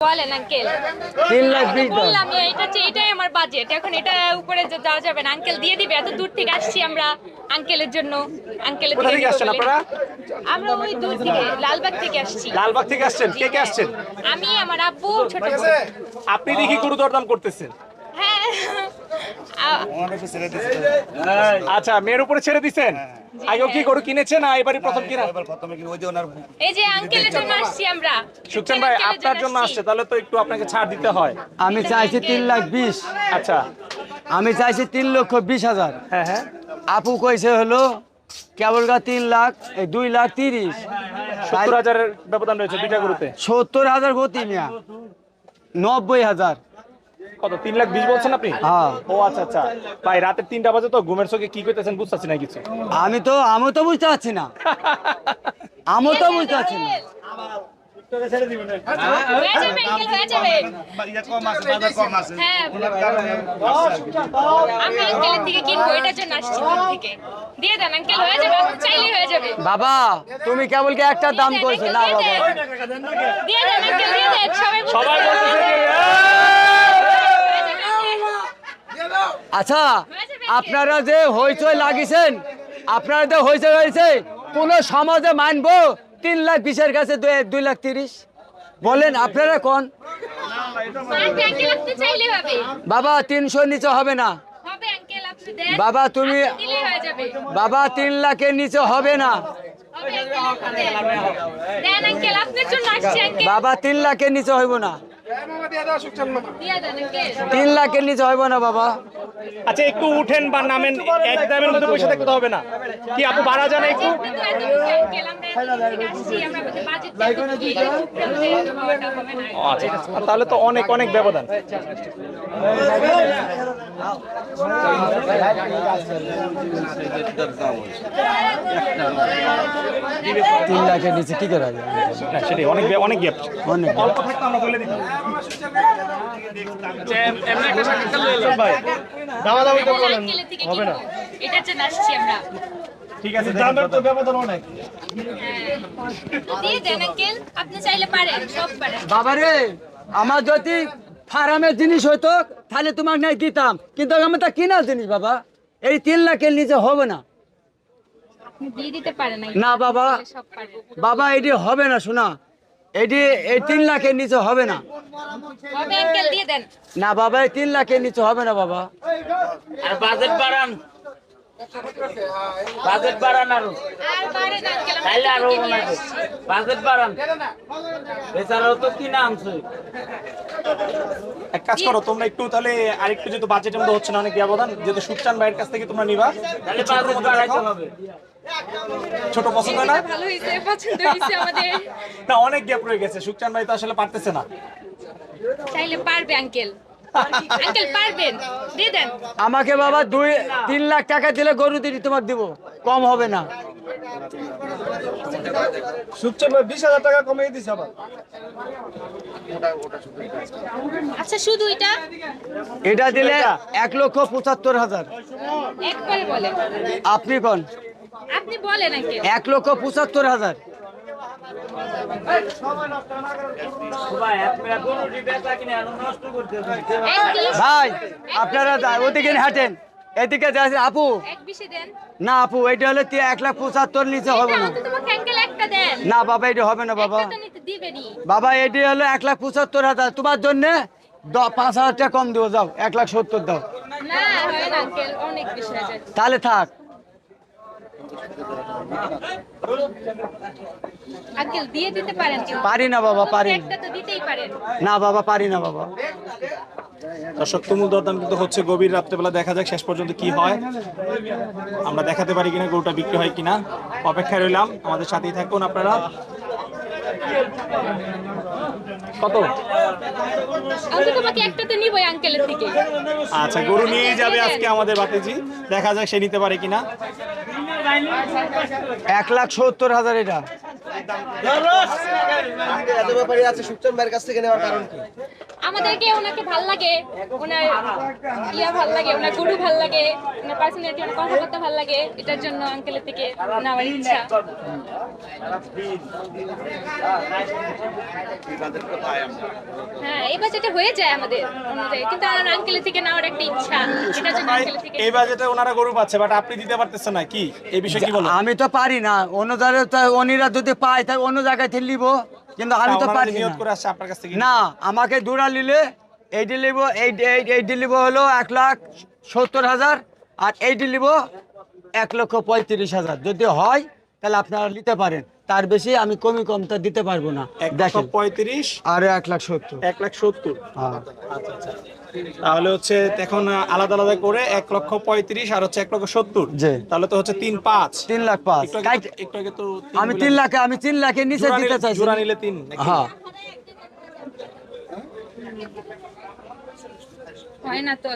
বলেন আঙ্কেল তিন লাখ বললাম এটা হচ্ছে এটাই আমার বাজেট এখন এটা উপরে যাওয়া যাবে না আঙ্কেল দিয়ে দিবে। এত দূর থেকে আসছি আমরা আঙ্কেলের জন্য। আঙ্কেলের থেকে আসছেন আপনারা? আমরা ওই দূর থেকে লালবাগ থেকে আসছি। লালবাগ থেকে আসছেন। কে কে আসছেন? আমি আমার আব্বু ছোট আপনি দেখি গরু দরদাম করতেছেন। আচ্ছা মেয়ের উপরে ছেড়ে দিছেন? আগেও কি গরু কিনেছেন? না এবারই প্রথম কিনা? এই যে আঙ্কেলের জন্য আসছি আমরা। সুখচান ভাই আপনার জন্য আসছে। তাহলে তো একটু আপনাকে ছাড় দিতে হয়। আমি চাইছি তিন লাখ বিশ। আচ্ছা। আমি চাইছি তিন লক্ষ বিশ হাজার। হ্যাঁ হ্যাঁ। আপু কইছে হলো কেবল গা তিন লাখ এই দুই লাখ তিরিশ। সত্তর হাজারের ব্যবধান রয়েছে দুইটা গরুতে। সত্তর হাজার গতি মিয়া। নব্বই হাজার। কত? তিন লাখ বিশ বলছেন আপনি? হ্যাঁ। ও আচ্ছা আচ্ছা। ভাই রাতে তিনটা বাজে তো ঘুমের চোখে কি করতেছেন বুঝতেছি না কিছু। আমি তো আমি তো বুঝতে পারছি না। আমি তো বুঝতে পারছি না। হয়ে হয়ে হ্যাঁ হয়ে হয়ে বাবা তুমি কেবল কি একটা দাম কইছো? না বাবা। দিয়ে দেন আঙ্কেল দিয়ে দেন সবাই বলতেছে, সবাই বলতেছে যে, হয়ে যাবে, আচ্ছা আপনারা যে হইচই লাগিয়েছেন আপনারা যে হইচই হয়েছে কোন সমাজে মানবো তিন লাখ বিশের কাছে দুই- লাখ তিরিশ? বলেন আপনারা কোন? বাবা তিনশো নিচে হবে না। বাবা, তুমি- বাবা তিন লাখের নিচে হবে না। বাবা তিন লাখের নিচে হইব না? তিন লাখের নিচে হইব না বাবা। আচ্ছা একটু উঠেন বা নামেন। এক দামের মধ্যে পয়সা দেখতে হবে না। কি আপু বাড়া জানা একটু? আচ্ছা তাহলে তো অনেক অনেক ব্যবধান। তিন লাখের নিচে কি করে হবে সেটাই অনেক অনেক গ্যাপ। অনেক অল্প থাকতে আমরা বলে দিতাম ভাই আঙ্কেল আঙ্কেলের থেকে কিনবো এটার জন্য আসছি আমরা। ঠিক আছে দামের তো ব্যবধান অনেক। দিয়ে দেন আঙ্কেল আপনি চাইলে পারেন সব পারেন। বাবারে আমার যদি ফার্মের জিনিস হইতো তাহলে তোমাকে নাই দিতাম। কিন্তু আমি তা কিনা জিনিস বাবা। এই তিন লাখের নিচে হবে না। না বাবা। বাবা এটি হবে না শোনা। এটি এই তিন লাখের নিচে হবে না। হবে আঙ্কেল দিয়ে দেন। না বাবা এই তিন লাখের নিচে হবে না বাবা। আর বাজেট বাড়ান। বাজেট বাড়ান আরও। তাইলে আরও বাজেট বাড়ান। এছাড়াও তো কিনা আনছে। এক কাজ করো তোমরা একটু তাহলে আরেকটু যেহেতু বাজেটের মধ্যে হচ্ছে না অনেক ব্যবধান যেহেতু সুখচান ভাইয়ের কাছ থেকে তোমরা নিবা। তাহলে বাজেট বাড়াইতে হবে। ছোট পছন্দ না? ভালো হয়েছে পছন্দ হয়েছে আমাদের। না অনেক গ্যাপ রয়ে গেছে। সুখচান ভাই তো আসলে পারতেছে না। চাইলে পারবে আঙ্কেল আঙ্কেল পারবেন? দিয়ে দেন। আমাকে বাবা দুই তিন লাখ টাকা দিলে গরু দিদি তোমার দিব। কম হবে না। টাকা কমিয়ে দিছে আবার। আচ্ছা শুধু এটা? এটা দিলে এক লক্ষ পঁচাত্তর হাজার। একবারে বলেন। আপনি কোন? আপনি বলেন এক লক্ষ পঁচাত্তর হাজার। ভাই আপনারা ওদিকে হাঁটেন। এদিকে আপু। না আপু এটা হলে এক লাখ পঁচাত্তর নিচে হবে না। না বাবা এটা হবে না বাবা। বাবা এটি হলো এক লাখ পঁচাত্তর হাজার। তোমার জন্য পাঁচ হাজার টাকা কম দেবো যাও। এক লাখ সত্তর দাও। তাহলে থাক। আঙ্কেল দিয়ে দিতে পারেন পারি না বাবা পারি না। একটা তো দিতেই পারেন। না বাবা পারি না বাবা। দর্শক তুমুল দরদাম কিন্তু হচ্ছে গভীর রাত্রেবেলা। দেখা যাক শেষ পর্যন্ত কি হয়। আমরা দেখাতে পারি কিনা গরুটা বিক্রি হয় কিনা। অপেক্ষায় রইলাম। আমাদের সাথেই থাকুন আপনারা। কত? আমি তোমাকে একটা তো নিবই আঙ্কেলের থেকে। আচ্ছা গরু নিয়ে যাবে আজকে আমাদের বাতিজি। দেখা যাক সে নিতে পারে কিনা। এক লাখ সত্তর হাজার এটা। আছে সুখচন ভাইয়ের কাছ থেকে নেওয়ার কারণ কি? আমাদেরকে ওনাকে ভালো লাগে ওনার ইয়া ভালো লাগে ওনার গরু ভালো লাগে ওনার পার্সোনালিটি ওনার কথাবার্তা ভালো লাগে এটার জন্য আঙ্কেলের থেকে নেওয়ার ইচ্ছা। হ্যাঁ এই বাজেটে হয়ে যায় আমাদের অনুযায়ী কিন্তু আমার আঙ্কেলের থেকে নেওয়ার একটা ইচ্ছা এটার জন্য আঙ্কেলের থেকে এই বাজেটে ওনারা গরু পাচ্ছে বাট আপনি দিতে পারতেছেন না কি? এই বিষয়ে কি বলেন? আমি তো পারি না অন্য জায়গায় তো অন্যরা যদি পায় তাই অন্য জায়গায় থেকে নিব। কিন্তু আমি তো পারি না। আমাকে দুরা নিলে এই নিব এই এই- নিব হলো এক লাখ সত্তর হাজার আর এই নিব এক লক্ষ পঁয়ত্রিশ হাজার। যদি হয় তাহলে আপনারা নিতে পারেন। তার বেশি আমি কমি কমটা দিতে পারব না। দেখেন। পঁয়ত্রিশ আর এক লাখ সত্তর। এক লাখ সত্তর। হ্যাঁ। আচ্ছা আচ্ছা তাহলে হচ্ছে এখন আলাদা আলাদা করে এক লক্ষ পঁয়ত্রিশ আর হচ্ছে এক লক্ষ সত্তর। তাহলে তো হচ্ছে তিন পাঁচ। তিন লাখ পাঁচ। একটু আগে তো- আমি তিন লাখে আমি তিন লাখের নিচে দিতে চাই জোড়া নিলে তিন হ্যাঁ। হয় না তো